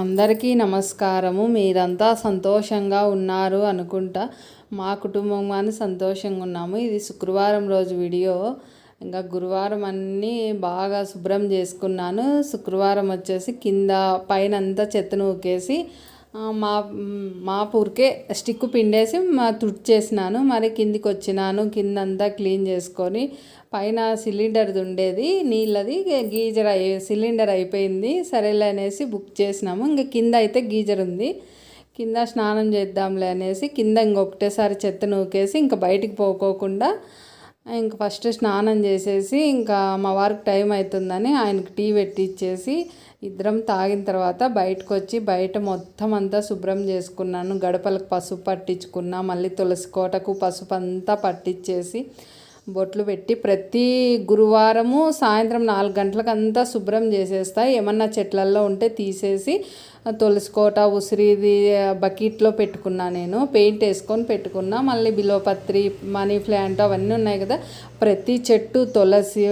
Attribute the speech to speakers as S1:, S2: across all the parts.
S1: అందరికీ నమస్కారము. మీరంతా సంతోషంగా ఉన్నారు అనుకుంటా మా కుటుంబం కానీ సంతోషంగా ఉన్నాము. ఇది శుక్రవారం రోజు వీడియో. ఇంకా గురువారం అన్నీ బాగా శుభ్రం చేసుకున్నాను. శుక్రవారం వచ్చేసి కింద పైన అంతా చెత్తను ఊకేసి మా మా ఊరికే స్టిక్ పిండేసి మా తుడిచేసినాను. మరి కిందికి వచ్చినాను. కిందంతా క్లీన్ చేసుకొని పైన సిలిండర్ది ఉండేది నీళ్ళది గీజర్ అయి సిలిండర్ అయిపోయింది. సరేలే అనేసి బుక్ చేసినాము. ఇంకా కింద అయితే గీజర్ ఉంది. కింద స్నానం చేద్దాంలే అనేసి కింద ఇంకొకటేసారి చెత్త నూకేసి ఇంకా బయటికి పోకోకుండా ఇంక ఫస్ట్ స్నానం చేసేసి ఇంకా మా వారికి టైం అవుతుందని ఆయనకి టీ పెట్టిచ్చేసి ఇద్దరం తాగిన తర్వాత బయటకు వచ్చి బయట మొత్తం అంతా శుభ్రం చేసుకున్నాను. గడపలకు పసుపు పట్టించుకున్నా మళ్ళీ తులసి కోటకు పసుపు అంతా పట్టించేసి బొట్లు పెట్టి ప్రతి గురువారము సాయంత్రం నాలుగు గంటలకు అంతా శుభ్రం చేసేస్తా. ఏమన్నా చెట్లల్లో ఉంటే తీసేసి తులసికోట ఉసిరిది బకెట్లో పెట్టుకున్నా నేను. పెయింట్ వేసుకొని పెట్టుకున్నా. మళ్ళీ బిలోపత్రి మనీ ప్లాంట్ అవన్నీ ఉన్నాయి కదా. ప్రతి చెట్టు తులసి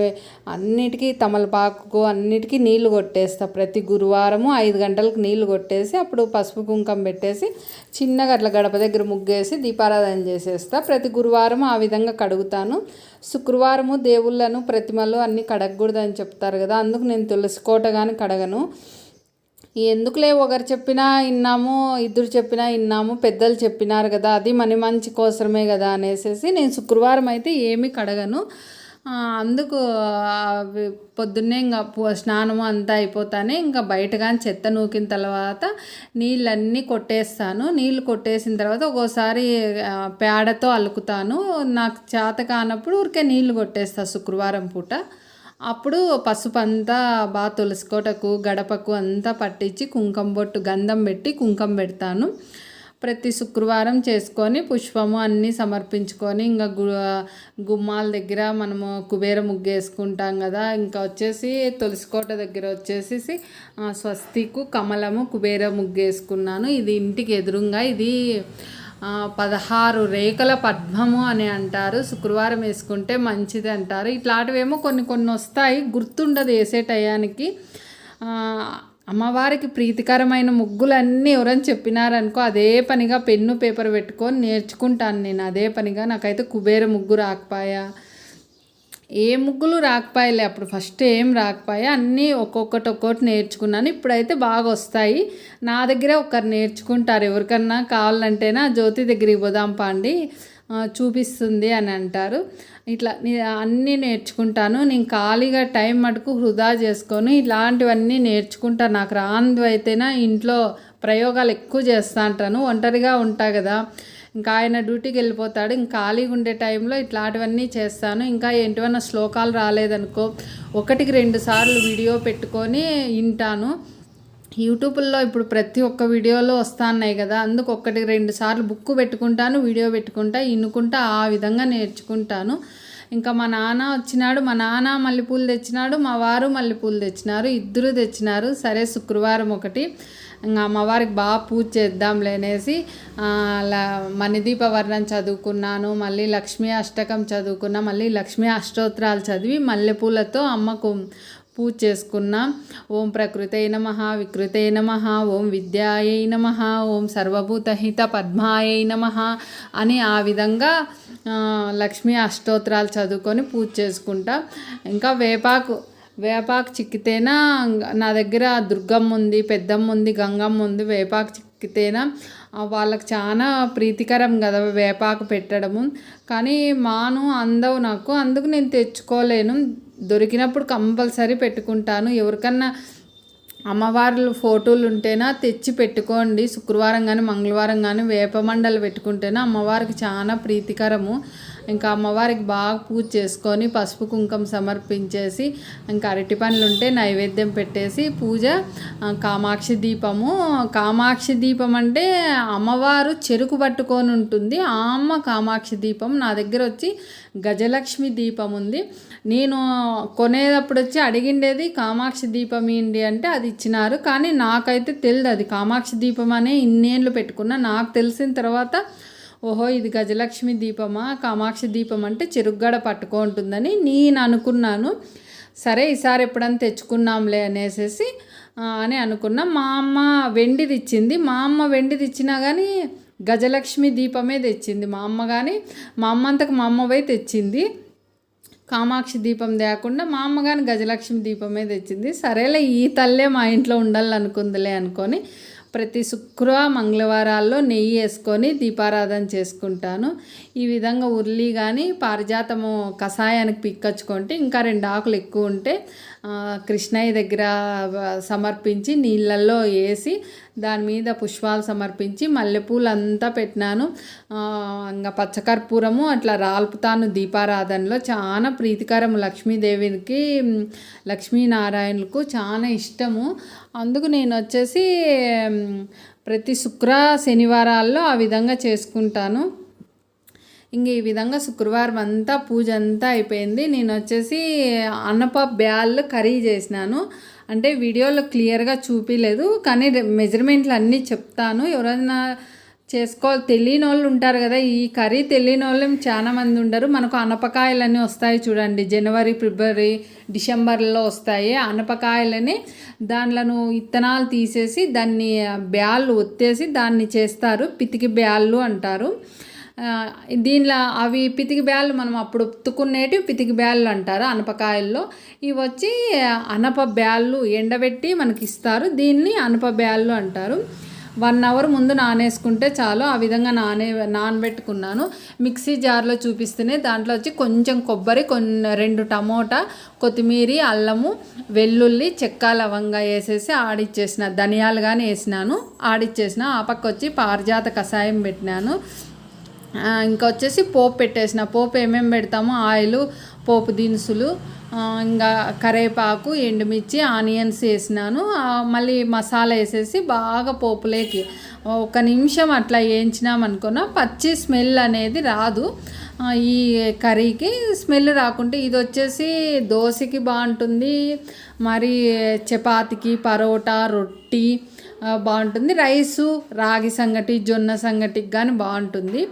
S1: అన్నిటికీ తమలపాకు అన్నిటికీ నీళ్ళు కొట్టేస్తా. ప్రతి గురువారము ఐదు గంటలకు నీళ్ళు కొట్టేసి అప్పుడు పసుపు కుంకం పెట్టేసి చిన్నగా అట్లా గడప దగ్గర ముగ్గేసి దీపారాధన చేసేస్తా. ప్రతి గురువారం ఆ విధంగా కడుగుతాను. శుక్రవారము దేవుళ్ళను ప్రతిమలు అన్నీ కడగకూడదని చెప్తారు కదా. అందుకు నేను తులసి కోట కానీ కడగను. ఎందుకులే ఒకరు చెప్పినా విన్నాము ఇద్దరు చెప్పినా విన్నాము పెద్దలు చెప్పినారు కదా అది మన మంచి కోసమే కదా అనేసి నేను శుక్రవారం అయితే ఏమీ కడగను. అందుకు పొద్దున్నే ఇంకా స్నానము అంతా అయిపోతానే ఇంకా బయట కానీ చెత్త నూకిన తర్వాత నీళ్ళన్నీ కొట్టేస్తాను. నీళ్ళు కొట్టేసిన తర్వాత ఒక్కోసారి పేడతో అలుకుతాను. నాకు చేత కానప్పుడు ఊరికే నీళ్ళు కొట్టేస్తాను శుక్రవారం పూట. అప్పుడు పసుపు అంతా బాగా తులసికోటకు గడపకు అంతా పట్టించి కుంకం బొట్టు గంధం పెట్టి కుంకం పెడతాను. ప్రతి శుక్రవారం చేసుకొని పుష్పము అన్నీ సమర్పించుకొని ఇంకా గు గుమ్మాల దగ్గర మనము కుబేర ముగ్గు వేసుకుంటాం కదా ఇంకా వచ్చేసి తులసికోట దగ్గర వచ్చేసి స్వస్తికు కమలము కుబేర ముగ్గు వేసుకున్నాను. ఇది ఇంటికి ఎదురుగా ఇది పదహారు రేఖల పద్మము అని అంటారు. శుక్రవారం వేసుకుంటే మంచిది అంటారు. ఇట్లాంటివేమో కొన్ని కొన్ని వస్తాయి. గుర్తుండదు వేసే టయానికి. అమ్మవారికి ప్రీతికరమైన ముగ్గులన్నీ ఎవరని చెప్పినారనుకో అదే పనిగా పెన్ను పేపర్ పెట్టుకొని నేర్చుకుంటాను నేను. అదే పనిగా నాకైతే కుబేర ముగ్గు రాకపోయా. ఏ ముగ్గులు రాకపోయాలే అప్పుడు. ఫస్ట్ ఏం రాకపోయా అన్నీ ఒక్కొక్కటి ఒక్కొక్కటి నేర్చుకున్నాను. ఇప్పుడైతే బాగా వస్తాయి. నా దగ్గరే ఒకరు నేర్చుకుంటారు. ఎవరికన్నా కావాలంటేనా జ్యోతి దగ్గరికి పోదాం పాండి చూపిస్తుంది అని అంటారు. ఇట్లా అన్నీ నేర్చుకుంటాను. నేను ఖాళీగా టైం మటుకు వృధా చేసుకొని ఇలాంటివన్నీ నేర్చుకుంటాను నాకు రాంది అయితేనా ఇంట్లో ప్రయోగాలు ఎక్కువ చేస్తూ ఉంటాను ఒంటరిగా ఉంటా కదా. ఇంకా ఆయన డ్యూటీకి వెళ్ళిపోతాడు. ఇంకా ఖాళీగా ఉండే టైంలో ఇట్లాంటివన్నీ చేస్తాను. ఇంకా ఏంటివన్నా శ్లోకాలు రాలేదనుకో ఒకటికి రెండు సార్లు వీడియో పెట్టుకొని వింటాను. యూట్యూబ్లో ఇప్పుడు ప్రతి ఒక్క వీడియోలో వస్తున్నాయి కదా. అందుకు ఒకటి రెండు సార్లు బుక్ పెట్టుకుంటాను వీడియో పెట్టుకుంటా ఇన్నుకుంటా ఆ విధంగా నేర్చుకుంటాను. ఇంకా మా నాన్న వచ్చినాడు మా నాన్న మల్లెపూలు తెచ్చినాడు మా వారు మల్లెపూలు తెచ్చినారు ఇద్దరు తెచ్చినారు. సరే శుక్రవారం ఒకటి ఇంకా అమ్మవారికి బాగా పూజ చేద్దాంలే అనేసి మణిదీప వర్ణం చదువుకున్నాను మళ్ళీ లక్ష్మీ అష్టకం చదువుకున్నా మళ్ళీ లక్ష్మీ అష్టోత్తరాలు చదివి మల్లెపూలతో అమ్మకు పూజ చేసుకున్నాం ఓం ప్రకృతే నమ వికృతే నమ ఓం విద్యాయై నమ ఓం సర్వభూతహిత పద్మాయై నమ అని ఆ విధంగా లక్ష్మీ అష్టోత్తరాలు చదువుకొని పూజ చేసుకుంటాం ఇంకా వేపాకు వేపాకు చిక్కితేనా నా దగ్గర దుర్గమ్మ ఉంది పెద్దమ్మ ఉంది గంగమ్మ ఉంది వేపాకు చిక్కితేనా వాళ్ళకి చాలా ప్రీతికరం కదా వేపాకు పెట్టడము. కానీ మాను అందవు నాకు అందుకు నేను తెచ్చుకోలేను. దొరికినప్పుడు కంపల్సరీ పెట్టుకుంటాను. ఎవరికన్నా అమ్మవార్లు ఫోటోలు ఉంటేనా తెచ్చి పెట్టుకోండి. శుక్రవారం కానీ మంగళవారం కానీ వేపమండలు పెట్టుకుంటేనే అమ్మవారికి చాలా ప్రీతికరము. ఇంకా అమ్మవారికి బాగా పూజ చేసుకొని పసుపు కుంకం సమర్పించేసి ఇంకా అరటి పండ్లు ఉంటే నైవేద్యం పెట్టేసి పూజ కామాక్షి దీపము. కామాక్షి దీపం అంటే అమ్మవారు చెరుకు పట్టుకొని ఉంటుంది. ఆ అమ్మ కామాక్షి దీపం నా దగ్గర వచ్చి గజలక్ష్మి దీపం ఉంది. నేను కొనేటప్పుడు వచ్చి అడిగిండేది కామాక్షి దీపం ఏంటి? అంటే అది ఇచ్చినారు. కానీ నాకైతే తెలియదు అది కామాక్షి దీపం అనే ఇన్నేళ్ళు పెట్టుకున్నా. నాకు తెలిసిన తర్వాత ఓహో ఇది గజలక్ష్మి దీపమా కామాక్షి దీపం అంటే చెరుగ్గడ పట్టుకుంటుందని నేను అనుకున్నాను. సరే ఈసారి ఎప్పుడన్నా తెచ్చుకున్నాంలే అనేసి అని అనుకున్నా. మా అమ్మ వెండిది ఇచ్చింది మా అమ్మ వెండిది ఇచ్చినా కానీ గజలక్ష్మి దీపమే తెచ్చింది. మా అమ్మ కానీ మా అమ్మ అంతకు మా అమ్మవే తెచ్చింది. కామాక్షి దీపం తేకుండా మా అమ్మ కానీ గజలక్ష్మి దీపమే తెచ్చింది. సరేలే ఈ తల్లే మా ఇంట్లో ఉండాలనుకుందిలే అనుకొని ప్రతి శుక్ర మంగళవారాల్లో నెయ్యి వేసుకొని దీపారాధన చేసుకుంటాను. ఈ విధంగా ఉర్లి కానీ పారిజాతము కషాయానికి పిక్కచ్చుకుంటే ఇంకా రెండు ఆకులు ఎక్కువ ఉంటే కృష్ణయ్య దగ్గర సమర్పించి నీళ్ళల్లో వేసి దాని మీద పుష్పాలు సమర్పించి మల్లెపూలు అంతా పెట్టినాను ఇంకా పచ్చకర్పూరము అట్లా రాల్పుతాను దీపారాధనలో. చాలా ప్రీతికరం లక్ష్మీదేవికి లక్ష్మీనారాయణకు చాలా ఇష్టము. అందుకు నేను వచ్చేసి ప్రతి శుక్ర శనివారాల్లో ఆ విధంగా చేసుకుంటాను. ఇంక ఈ విధంగా శుక్రవారం అంతా పూజ అంతా అయిపోయింది. నేను వచ్చేసి అన్నప బ్యాళ్ళు కర్రీ చేసినాను. అంటే వీడియోలో క్లియర్గా చూపించలేదు కానీ మెజర్మెంట్లు అన్నీ చెప్తాను. ఎవరైనా చేసుకోవాలి తెలియని వాళ్ళు ఉంటారు కదా ఈ కర్రీ తెలియని వాళ్ళు చాలా మంది ఉండరు. మనకు అనపకాయలన్నీ వస్తాయి చూడండి. జనవరి ఫిబ్రవరి డిసెంబర్లో వస్తాయి. అనపకాయలని దాంట్లను ఇత్తనాలు తీసేసి దాన్ని బ్యాళ్ళు ఒత్తేసి దాన్ని చేస్తారు. పితికి బ్యాళ్ళు అంటారు. దీనిలో అవి పితికి బ్యాళ్ళు మనం అప్పుడు ఉత్తుకునేటివి పితికి బ్యాళ్ళు అంటారు అనపకాయల్లో. ఇవి వచ్చి అనప బ్యాళ్ళు ఎండబెట్టి మనకి ఇస్తారు దీన్ని అనప బ్యాళ్ళు అంటారు. వన్ అవర్ ముందు నానేసుకుంటే చాలు. ఆ విధంగా నానే నానబెట్టుకున్నాను. మిక్సీ జార్లో చూపిస్తేనే దాంట్లో వచ్చి కొంచెం కొబ్బరి కొన్ని రెండు టమోటా కొత్తిమీరి అల్లము వెల్లుల్లి చెక్క లవంగా వేసేసి ఆడిచ్చేసిన ధనియాలు కానీ వేసినాను. ఆడిచ్చేసిన ఆ పక్క వచ్చి పారిజాత కషాయం పెట్టినాను. ఇంకా వచ్చేసి పోపు పెట్టేసిన. పోపు ఏమేమి పెడతామో ఆయిల్ పోపు దినుసులు ఇంకా కరేపాకు ఎండుమిర్చి ఆనియన్స్ వేసినాను. మళ్ళీ మసాలా వేసేసి బాగా పోపులేకి ఒక నిమిషం అట్లా వేయించినాం అనుకున్నా పచ్చి స్మెల్ అనేది రాదు. ఈ కర్రీకి స్మెల్ రాకుంటే ఇది వచ్చేసి దోశకి బాగుంటుంది మరి చపాతీకి పరోటా రొట్టి బాగుంటుంది. రైసు రాగి సంగటి జొన్న సంగటికి కానీ బాగుంటుంది.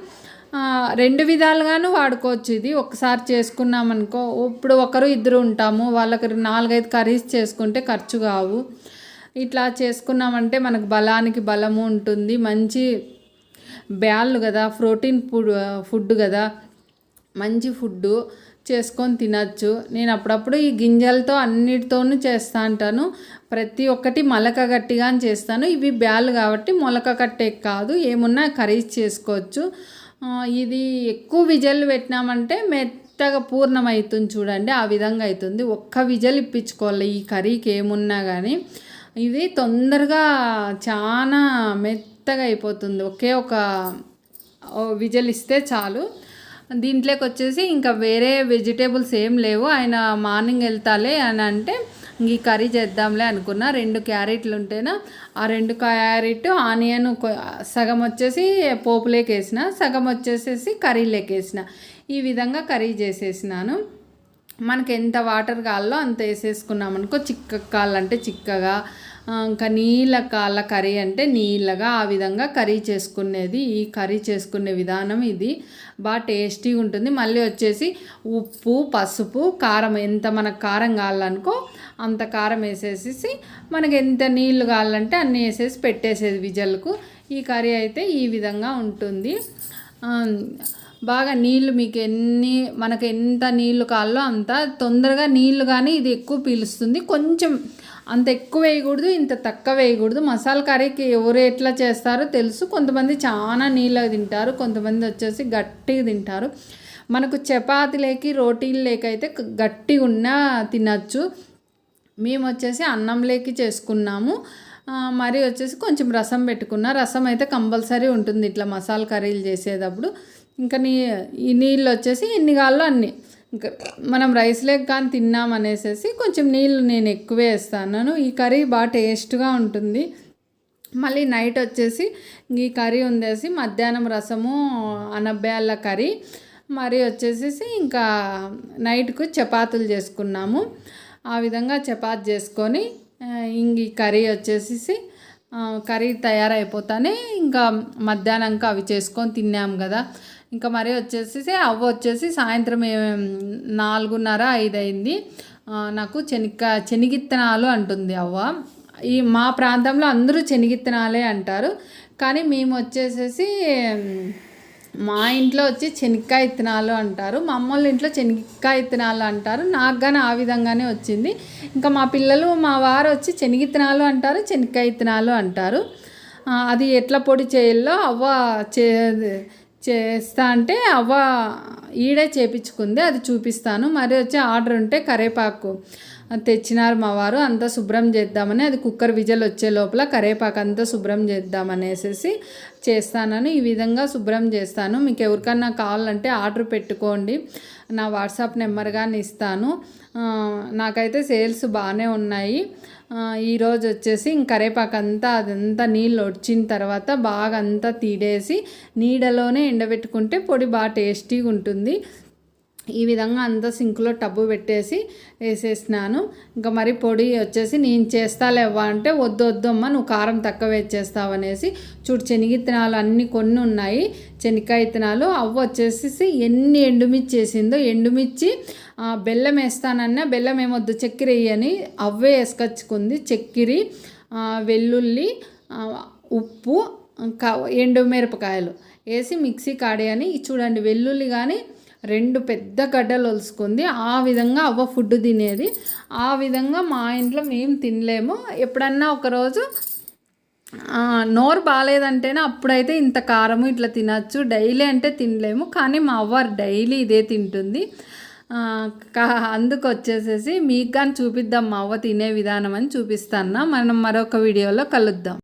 S1: రెండు విధాలుగాను వాడుకోవచ్చు ఇది. ఒకసారి చేసుకున్నామనుకో ఇప్పుడు ఒకరు ఇద్దరు ఉంటాము వాళ్ళకి నాలుగైదు కర్రీస్ చేసుకుంటే ఖర్చు కావు. ఇట్లా చేసుకున్నామంటే మనకు బలానికి బలము ఉంటుంది. మంచి బ్యాళ్ళు కదా ప్రోటీన్ ఫుడ్ ఫుడ్ కదా మంచి ఫుడ్ చేసుకొని తినచ్చు. నేను అప్పుడప్పుడు ఈ గింజలతో అన్నిటితోనూ చేస్తా ఉంటాను ప్రతి ఒక్కటి మొలక గట్టిగా చేస్తాను. ఇవి బ్యాలు కాబట్టి మొలక కట్టే కాదు. ఏమున్నా కర్రీస్ చేసుకోవచ్చు. ఇది ఎక్కువ విజల్లు పెట్టినామంటే మెత్తగా పూర్ణం అవుతుంది చూడండి ఆ విధంగా అవుతుంది. ఒక్క విజల్ ఇప్పించుకోవాలి ఈ కర్రీకి ఏమున్నా కానీ ఇది తొందరగా చాలా మెత్తగా అయిపోతుంది. ఒకే ఒక విజల్ ఇస్తే చాలు. దీంట్లోకి వచ్చేసి ఇంకా వేరే వెజిటేబుల్స్ ఏం లేవు. ఆయన మార్నింగ్ వెళ్తాలే అని అంటే ఇంక ఈ కర్రీ చేద్దాంలే అనుకున్నా. రెండు క్యారెట్లు ఉంటేనా ఆ రెండు క్యారెట్ ఆనియన్ సగం వచ్చేసి పోపులోకి సగం వచ్చేసేసి కర్రీలోకి వేసిన ఈ విధంగా కర్రీ చేసేసినాను. మనకి ఎంత వాటర్ కావాలో అంత వేసేసుకున్నాం అనుకో చిక్క కావాలంటే చిక్కగా ఇంకా నీళ్ళ కాళ్ళ కర్రీ అంటే నీళ్ళగా ఆ విధంగా కర్రీ చేసుకునేది ఈ కర్రీ చేసుకునే విధానం ఇది. బాగా టేస్టీగా ఉంటుంది. మళ్ళీ వచ్చేసి ఉప్పు పసుపు కారం ఎంత మనకు కారం కావాలనుకో అంత కారం వేసేసేసి మనకి ఎంత నీళ్ళు కావాలంటే అన్నీ వేసేసి పెట్టేసేది విజల్కు. ఈ కర్రీ అయితే ఈ విధంగా ఉంటుంది. బాగా నీళ్ళు మీకు ఎన్ని మనకు ఎంత నీళ్ళు కావాలో అంత తొందరగా నీళ్ళు కానీ ఇది ఎక్కువ పీలుస్తుంది. కొంచెం అంత ఎక్కువ వేయకూడదు ఇంత తక్కువ వేయకూడదు. మసాలా కర్రీకి ఎవరు ఎట్లా చేస్తారో తెలుసు. కొంతమంది చాలా నీళ్ళగా తింటారు కొంతమంది వచ్చేసి గట్టిగా తింటారు. మనకు చపాతీలేకి రోటీలేకి అయితే గట్టిగా ఉన్నా తినచ్చు. మేము వచ్చేసి అన్నంలోకి చేసుకున్నాము. మరి వచ్చేసి కొంచెం రసం పెట్టుకున్నా. రసం అయితే కంపల్సరీ ఉంటుంది ఇట్లా మసాలా కర్రీలు చేసేటప్పుడు. ఇంకా నీ ఈ నీళ్ళు వచ్చేసి ఇన్ని కాళ్ళు అన్ని. ఇంకా మనం రైస్ లేక్ కానీ తిన్నాం అనేసి కొంచెం నీళ్ళు నేను ఎక్కువే వేస్తాను ఈ కర్రీ బాగా టేస్ట్గా ఉంటుంది. మళ్ళీ నైట్ వచ్చేసి ఈ కర్రీ ఉందేసి మధ్యాహ్నం రసము అనబ్యాల కర్రీ మరి వచ్చేసేసి ఇంకా నైట్కు చపాతీలు చేసుకున్నాము. ఆ విధంగా చపాతి చేసుకొని ఇంక ఈ కర్రీ వచ్చేసేసి కర్రీ తయారైపోతానే ఇంకా మధ్యాహ్నంకి అవి చేసుకొని తిన్నాము కదా. ఇంకా మరి వచ్చేసి అవ్వ వచ్చేసి సాయంత్రం నాలుగున్నర ఐదు అయింది నాకు చెనిక్క చెనిగిత్తనాలు అంటుంది అవ్వ. ఈ మా ప్రాంతంలో అందరూ చెనిగిత్తనాలే అంటారు. కానీ మేము వచ్చేసేసి మా ఇంట్లో వచ్చి శనక్కాయ ఇత్తనాలు అంటారు. మా అమ్మ వాళ్ళ ఇంట్లో చెనిక్కాయ ఇత్తనాలు అంటారు. నాకు కానీ ఆ విధంగానే వచ్చింది. ఇంకా మా పిల్లలు మా వారు వచ్చి శనగిత్తనాలు అంటారు శనక్కాయ ఇత్తనాలు అంటారు. అది ఎట్లా పొడి చేయాలో అవ్వ చే చేస్తా అంటే అవ్వ ఈడే చేపించుకుంది అది చూపిస్తాను. మరి వచ్చి ఆర్డర్ ఉంటే కరేపాకు. తెచ్చినారు మా వారు అంతా శుభ్రం చేద్దామని అది కుక్కర్ విజల్ వచ్చే లోపల కరేపాకు అంతా శుభ్రం చేద్దామనేసి చేస్తానని ఈ విధంగా శుభ్రం చేస్తాను. మీకు ఎవరికన్నా కావాలంటే ఆర్డర్ పెట్టుకోండి. నా వాట్సాప్ నెంబర్ కానీ ఇస్తాను. నాకైతే సేల్స్ బాగానే ఉన్నాయి. ఈరోజు వచ్చేసి ఇంక కరేపాకు అంతా అదంతా నీళ్ళు వచ్చిన తర్వాత బాగా అంతా తీడేసి నీడలోనే ఎండబెట్టుకుంటే పొడి బాగా టేస్టీగా ఉంటుంది ఈ విధంగా అంతా సింక్లో టబ్బు పెట్టేసి వేసేసినాను. ఇంకా మరి పొడి వచ్చేసి నేను చేస్తాలేవ్వా అంటే వద్దు వద్దు అమ్మ నువ్వు కారం తక్కువ వేసేస్తావు అనేసి చూడు శనగిత్తనాలు అన్నీ కొన్ని ఉన్నాయి. శనక్కాయ విత్తనాలు అవి వచ్చేసి ఎన్ని ఎండుమిర్చి వేసిందో ఎండుమిర్చి బెల్లం వేస్తానన్నా బెల్లం ఏమొద్దు చక్కెర వేయని అవే వేసుకొచ్చుకుంది. చక్కెర వెల్లుల్లి ఉప్పు ఇంకా ఎండు మిరపకాయలు వేసి మిక్సీ కాడేయని. చూడండి వెల్లుల్లి కానీ రెండు పెద్ద గడ్డలు ఒలుసుకుంది. ఆ విధంగా అవ్వ ఫుడ్ తినేది. ఆ విధంగా మా ఇంట్లో మేము తినలేము. ఎప్పుడన్నా ఒకరోజు నోరు బాగాలేదంటేనే అప్పుడైతే ఇంత కారము ఇట్లా తినచ్చు. డైలీ అంటే తినలేము. కానీ మా అవ్వ డైలీ ఇదే తింటుంది. అందుకు వచ్చేసేసి మీకు కానీ చూపిద్దాం మా అవ్వ తినే విధానం అని చూపిస్తాను మనం మరొక వీడియోలో కలుద్దాం.